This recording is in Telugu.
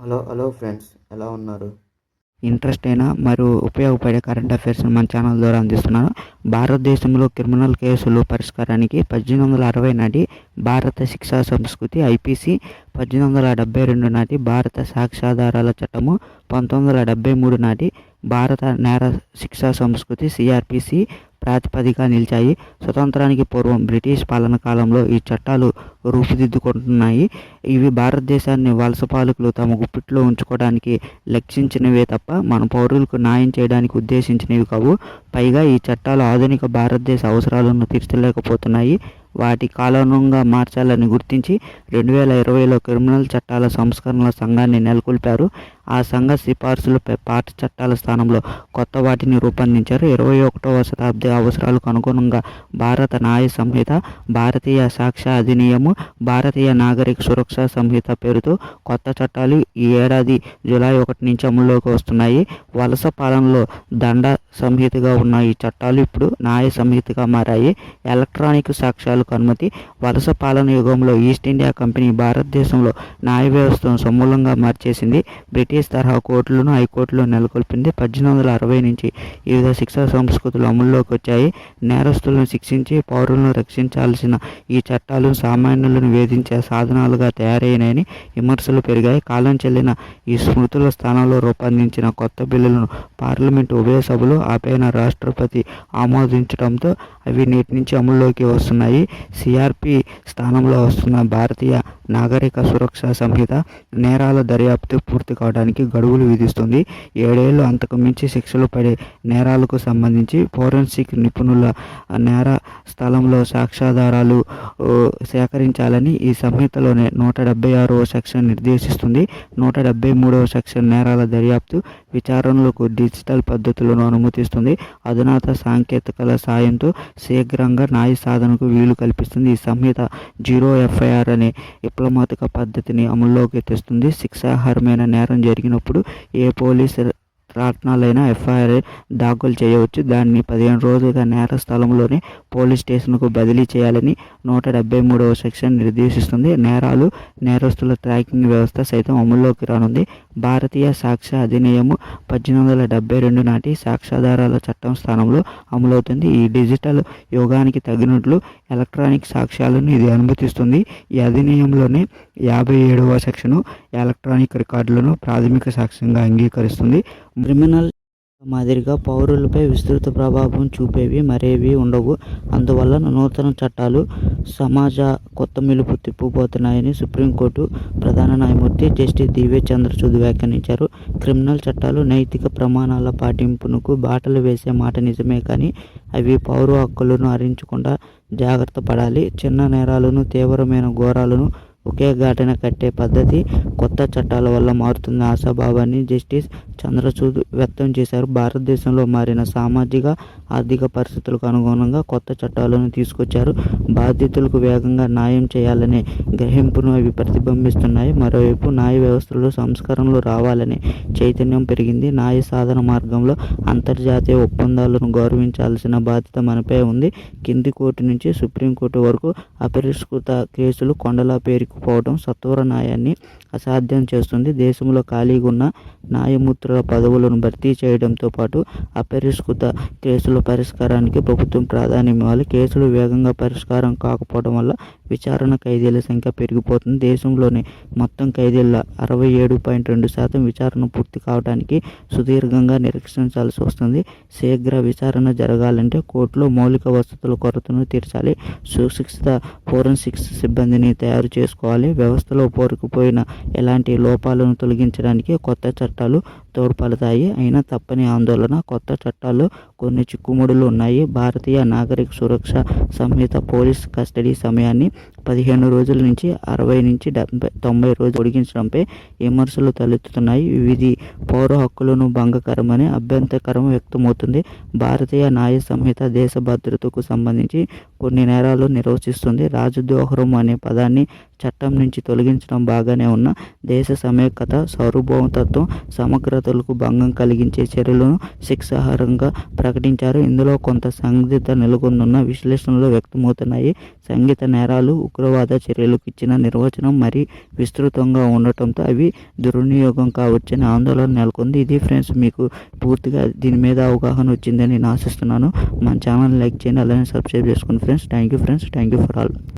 హలో హలో ఫ్రెండ్స్ ఎలా ఉన్నారు? ఇంట్రెస్ట్ అయినా మరియు ఉపయోగపడే కరెంట్ అఫైర్స్ మన ఛానల్ ద్వారా అందిస్తున్నాను. భారతదేశంలో క్రిమినల్ కేసులు పరిష్కారానికి పద్దెనిమిది వందల అరవై నాటి భారత శిక్షా సంస్కృతి ఐపీసీ పద్దెనిమిది వందల డెబ్బై రెండు నాటి భారత సాక్ష్యాధారాల చట్టము పంతొమ్మిది వందల డెబ్బై మూడు నాటి భారత నేర శిక్షా సంస్కృతి సిఆర్పిసి ప్రాతిపదిక నిలిచాయి. స్వతంత్రానికి పూర్వం బ్రిటిష్ పాలన కాలంలో ఈ చట్టాలు రూపుదిద్దుకుంటున్నాయి. ఇవి భారతదేశాన్ని వలస పాలకులు తమ గుప్పిట్లో ఉంచుకోవడానికి లక్షించినవే తప్ప మన పౌరులకు న్యాయం చేయడానికి ఉద్దేశించినవి కావు. పైగా ఈ చట్టాలు ఆధునిక భారతదేశ అవసరాలను తీర్చలేకపోతున్నాయి. వాటి కాలానుగా మార్చాలని గుర్తించి రెండు వేల ఇరవైలో క్రిమినల్ చట్టాల సంస్కరణల సంఘాన్ని నెలకొల్పారు. ఆ సంఘ సిఫార్సులపై పాత చట్టాల స్థానంలో కొత్త వాటిని రూపొందించారు. ఇరవై ఒకటవ శతాబ్ది అవసరాలకు అనుగుణంగా భారత న్యాయ సంహిత భారతీయ సాక్ష్య అధినియము భారతీయ నాగరిక సురక్ష సంహిత పేరుతో కొత్త చట్టాలు ఈ ఏడాది జూలై ఒకటి నుంచి అమల్లోకి వస్తున్నాయి. వలస పాలనలో దండ సంహితగా ఉన్న ఈ చట్టాలు ఇప్పుడు న్యాయ సంహితగా మారాయి. ఎలక్ట్రానిక్ సాక్ష్యాలకు అనుమతి వలస పాలన యుగంలో ఈస్ట్ ఇండియా కంపెనీ భారతదేశంలో న్యాయ వ్యవస్థను సమూలంగా మార్చేసింది. బ్రిటిష్ తరహా కోర్టులను హైకోర్టులో నెలకొల్పింది. పద్దెనిమిది వందల అరవై నుంచి వివిధ శిక్షా సంస్కృతులు అమల్లోకి వచ్చాయి. నేరస్తులను శిక్షించి పౌరులను రక్షించాల్సిన ఈ చట్టాలు సామాన్యులను వేధించే సాధనాలుగా తయారైనాయని విమర్శలు పెరిగాయి. కాలం చెల్లిన ఈ స్మృతుల స్థానంలో రూపొందించిన కొత్త బిల్లులను పార్లమెంటు ఉభయ సభలు ఆపైన రాష్ట్రపతి ఆమోదించడంతో అవి నేటి నుంచి అమల్లోకి వస్తున్నాయి. సిఆర్పి స్థానంలో వస్తున్న భారతీయ నాగరిక సురక్ష సంహిత నేరాల దర్యాప్తు పూర్తి కావడానికి గడువులు విధిస్తుంది. ఏడేళ్ళు అంతకు మించి శిక్షలు పడే నేరాలకు సంబంధించి ఫోరెన్సిక్ నిపుణుల నేర స్థలంలో సాక్ష్యాధారాలు సేకరించాలని ఈ సంహితలోనే నూట డెబ్బై ఆరవ సెక్షన్ నిర్దేశిస్తుంది. నూట డెబ్బై మూడవ సెక్షన్ నేరాల దర్యాప్తు విచారణలకు డిజిటల్ పద్ధతులను అనుమతిస్తుంది. అధునాత సాంకేతికల సాయంతో శీఘ్రంగా న్యాయ సాధనకు వీలు కల్పిస్తుంది. ఈ సంహిత జీరో ఎఫ్ఐఆర్ అనే విప్లవాత్మక పద్ధతిని అమల్లోకి తెస్తుంది. శిక్షార్హమైన నేరం జరిగినప్పుడు ఏ పోలీసు రాట్నాలైనా ఎఫ్ఐఆర్ దాఖలు చేయవచ్చు. దాన్ని పదిహేను రోజులుగా నేర స్థలంలోనే పోలీస్ స్టేషన్కు బదిలీ చేయాలని నూట డెబ్బై మూడవ సెక్షన్ నిర్దేశిస్తుంది. నేరాలు నేరస్తుల ట్రాకింగ్ వ్యవస్థ సైతం అమల్లోకి రానుంది. భారతీయ సాక్ష్య అధినియము పద్దెనిమిది వందల డెబ్బై రెండు నాటి సాక్ష్యాధారాల చట్టం స్థానంలో అమలవుతుంది. ఈ డిజిటల్ యుగానికి తగినట్లు ఎలక్ట్రానిక్ సాక్ష్యాలను ఇది అనుమతిస్తుంది. ఈ అధినియంలోనే యాభై ఏడవ సెక్షను ఎలక్ట్రానిక్ రికార్డులను ప్రాథమిక సాక్ష్యంగా అంగీకరిస్తుంది. క్రిమినల్ మాదిరిగా పౌరులపై విస్తృత ప్రభావం చూపేవి మరేవి ఉండవు. అందువల్ల నూతన చట్టాలు సమాజ కొత్త మెలుపు తిప్పుబోతున్నాయని సుప్రీంకోర్టు ప్రధాన న్యాయమూర్తి జస్టిస్ దివ్య చంద్రచూడ్ వ్యాఖ్యానించారు. క్రిమినల్ చట్టాలు నైతిక ప్రమాణాల పాటింపునకు బాటలు వేసే మాట నిజమే కానీ అవి పౌర హక్కులను హరించకుండా జాగ్రత్త పడాలి. చిన్న నేరాలను తీవ్రమైన ఘోరాలను ఒకే ఘాటున కట్టే పద్ధతి కొత్త చట్టాల వల్ల మారుతున్న ఆశాభావాన్ని జస్టిస్ చంద్రచూడ్ వ్యక్తం చేశారు. భారతదేశంలో మారిన సామాజిక ఆర్థిక పరిస్థితులకు అనుగుణంగా కొత్త చట్టాలను తీసుకొచ్చారు. బాధితులకు వేగంగా న్యాయం చేయాలనే గ్రహింపును అవి ప్రతిబింబిస్తున్నాయి. మరోవైపు న్యాయ వ్యవస్థలో సంస్కరణలు రావాలనే చైతన్యం పెరిగింది. న్యాయ సాధన మార్గంలో అంతర్జాతీయ ఒప్పందాలను గౌరవించాల్సిన బాధ్యత మనపై ఉంది. కింది కోర్టు నుంచి సుప్రీంకోర్టు వరకు అపరిష్కృత కేసులు కొండలా పేరుకుపోవడం సత్వర న్యాయాన్ని సాధ్యం చేస్తుంది. దేశంలో ఖాళీగా ఉన్న న్యాయమూర్తుల పదవులను భర్తీ చేయడంతో పాటు అపరిష్కృత కేసుల పరిష్కారానికి ప్రభుత్వం ప్రాధాన్యం ఇవ్వాలి కేసులు వేగంగా పరిష్కారం కాకపోవడం వల్ల విచారణ ఖైదీల సంఖ్య పెరిగిపోతుంది. దేశంలోని మొత్తం ఖైదీల అరవై ఏడు పాయింట్ రెండు శాతం విచారణ పూర్తి కావడానికి సుదీర్ఘంగా నిరీక్షించాల్సి వస్తుంది. శీఘ్ర విచారణ జరగాలంటే కోర్టులో మౌలిక వసతుల కొరతను తీర్చాలి. సుశిక్షిత ఫోరెన్సిక్స్ సిబ్బందిని తయారు చేసుకోవాలి. వ్యవస్థలో పోరుకుపోయిన ఎలాంటి లోపాలను తొలగించడానికి కొత్త చట్టాలు తోడ్పడతాయి. అయినా తప్పని ఆందోళన కొత్త చట్టాల్లో కొన్ని చిక్కుముడులు ఉన్నాయి. భారతీయ నాగరిక సురక్ష సంహిత పోలీస్ కస్టడీ సమయాన్ని పదిహేను రోజుల నుంచి అరవై నుంచి డెబ్బై తొంభై రోజులు పొడిగించడంపై విమర్శలు తలెత్తుతున్నాయి. ఇది పౌర హక్కులను భంగకరమని అభ్యంతరకరం వ్యక్తమవుతుంది. భారతీయ న్యాయ సంహిత దేశ భద్రతకు సంబంధించి కొన్ని నేరాలు నిర్వచిస్తుంది. రాజద్రోహరం అనే పదాన్ని చట్టం నుంచి తొలగించడం బాగానే ఉన్న దేశ సమైక్యత సార్వభౌమతత్వం సమగ్ర భద్రతలకు భంగం కలిగించే చర్యలను శిక్షార్హంగా ప్రకటించారు. ఇందులో కొంత సందిగ్ధత నెలకొందున్న విశ్లేషణలు వ్యక్తమవుతున్నాయి. సంగీత నేరాలు ఉగ్రవాద చర్యలకు ఇచ్చిన నిర్వచనం మరీ విస్తృతంగా ఉండటంతో అవి దుర్వినియోగం కావచ్చని ఆందోళన నెలకొంది. ఇది ఫ్రెండ్స్ మీకు పూర్తిగా దీని మీద అవగాహన వచ్చిందని నేను ఆశిస్తున్నాను. మన ఛానల్ లైక్ చేయండి అలానే సబ్స్క్రైబ్ చేసుకోండి friends. Thank you friends thank you for all.